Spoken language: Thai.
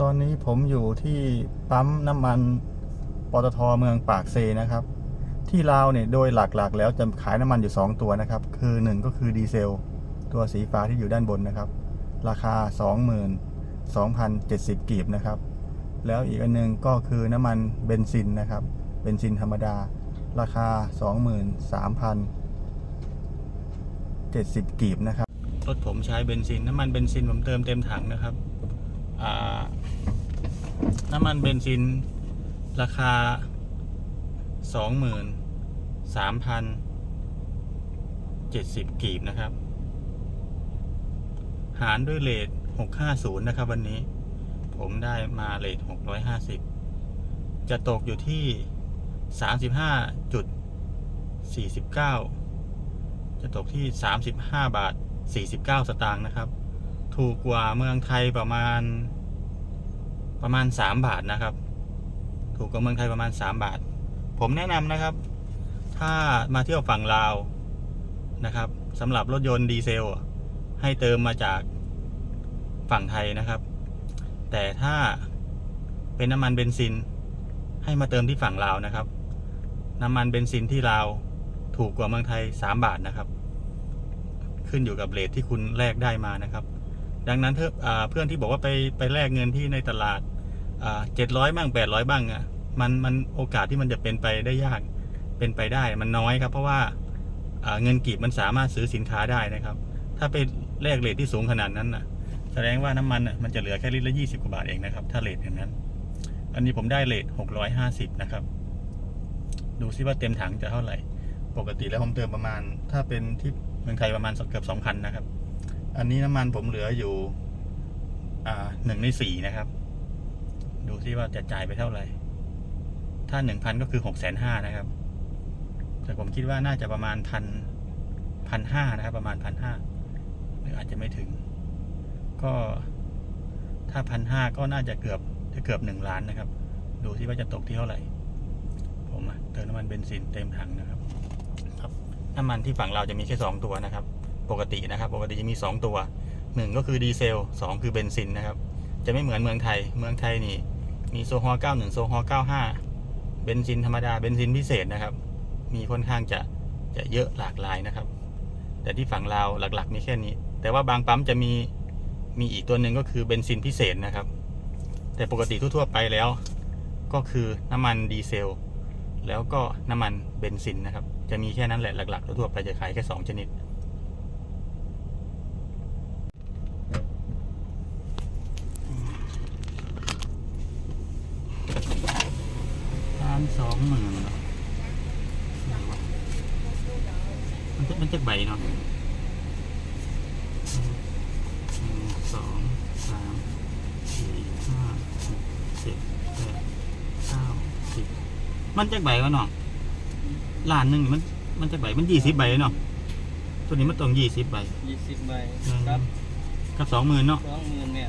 ตอนนี้ผมอยู่ที่ปั๊มน้ำมันปตทเมืองปากเซนะครับ ที่ลาวเนี่ยโดยหลักๆ แล้วจะขายน้ำมันอยู่ 2 ตัวนะครับ คือ 1 ก็คือดีเซล ตัวสีฟ้าที่อยู่ด้านบนนะครับ ราคา 22,070กีบนะครับ แล้วอีกอันหนึงก็คือน้ำมันเบนซินนะครับ เบนซินธรรมดา ราคา 23,070กีบนะครับรถผมใช้เบนซินน้ำมันเบนซินผมเติมเต็มถังนะครับอ่า น้ำมันเบนซิน ราคา 23,070 กีบนะครับ หารด้วยเลท650 นะครับ วันนี้ ผมได้มาเลท650 จะตกอยู่ที่ 35.49 จะตกที่ 35 บาท 49 สตางค์นะครับ ถูกกว่าเมืองไทยประมาณ ประมาณ 3 บาทนะครับ ถูกกว่าเมืองไทยประมาณ 3 บาท ผมแนะนำนะครับ ถ้ามาเที่ยวฝั่งลาวนะครับสำหรับรถยนต์ดีเซล ให้เติมมาจากฝั่งไทยนะครับ แต่ถ้าเป็นน้ำมันเบนซิน ให้มาเติมที่ฝั่งลาวนะครับ น้ำมันเบนซินที่ลาวถูกกว่าเมืองไทย 3 บาทนะครับ ขึ้นอยู่กับเรทที่คุณแลกได้มานะครับ ดังนั้นเเพื่อนที่บอกว่าไปไปแลกเงินที่ในตลาด เจ็ดร้อยบ้างแปดร้อยบ้างอะมันมันโอกาสที่มันจะเป็นไปได้ยากเป็นไปได้มันน้อยครับ เพราะว่าเงินกีบมันสามารถซื้อสินค้าได้นะครับ ถ้าไปแลกเรทที่สูงขนาดนั้นน่ะแสดงว่าน้ำมันน่ะมันจะเหลือแค่ลิตรละยี่สิบกว่าบาทเองนะครับ ถ้าเรทอย่างนั้น อันนี้ผมได้เรทหกร้อยห้าสิบนะครับ ดูซิว่าเต็มถังจะเท่าไหร่ ปกติแล้วผมเติมประมาณ ถ้าเป็นที่เมืองไทยประมาณเกือบสองพันนะครับ อันนี้น้ำมันผมเหลืออยู่หนึ่งในสี่นะครับ ดูซิว่าจะจ่ายไปเท่าไหร่ ถ้าหนึ่งพันก็คือหกแสนห้านะครับ แต่ผมคิดว่าน่าจะประมาณพันพันห้านะครับ ประมาณพันห้าหรืออาจจะไม่ถึง ก็ถ้าพันห้าก็น่าจะเกือบจะเกือบหนึ่งล้านนะครับ ดูซิว่าจะตกที่เท่าไหร่ ผมเติมน้ำมันเบนซินเต็มถังนะครับ ครับ น้ำมันที่ฝั่งเราจะมีแค่สองตัวนะครับ ปกตินะครับ ปกติจะมีสองตัวหนึ่งก็คือดีเซลสองคือเบนซินนะครับ จะไม่เหมือนเมืองไทย เมืองไทยนี่ มีโซฮอล์91 โซฮอล์95 เบนซินธรรมดา เบนซินพิเศษนะครับ มีค่อนข้างจะจะเยอะหลากหลายนะครับ แต่ที่ฝั่งลาวหลักๆ มีแค่นี้ แต่ว่าบางปั๊มจะมีมีอีกตัวหนึ่งก็คือเบนซินพิเศษนะครับ แต่ปกติทั่วๆไปแล้ว ก็คือน้ำมันดีเซล แล้วก็น้ำมันเบนซินนะครับ จะมีแค่นั้นแหละหลักๆทั่วๆไปจะขายแค่สองชนิด นสองหมื่นเหรอมันจะมันจะใบเนาะหนึ่งสองสามสี่ห้าหกเจ็ดแปดเก้าสิบมันจะใบวะเนาะล้านหนึ่งนี่มันมันจะใบมันยี่สิบใบเนาะตัวนี้มันต้องยี่สิบใบยี่สิบใบอืมครับกับสองหมื่นเนาะสองหมื่นเนี่ย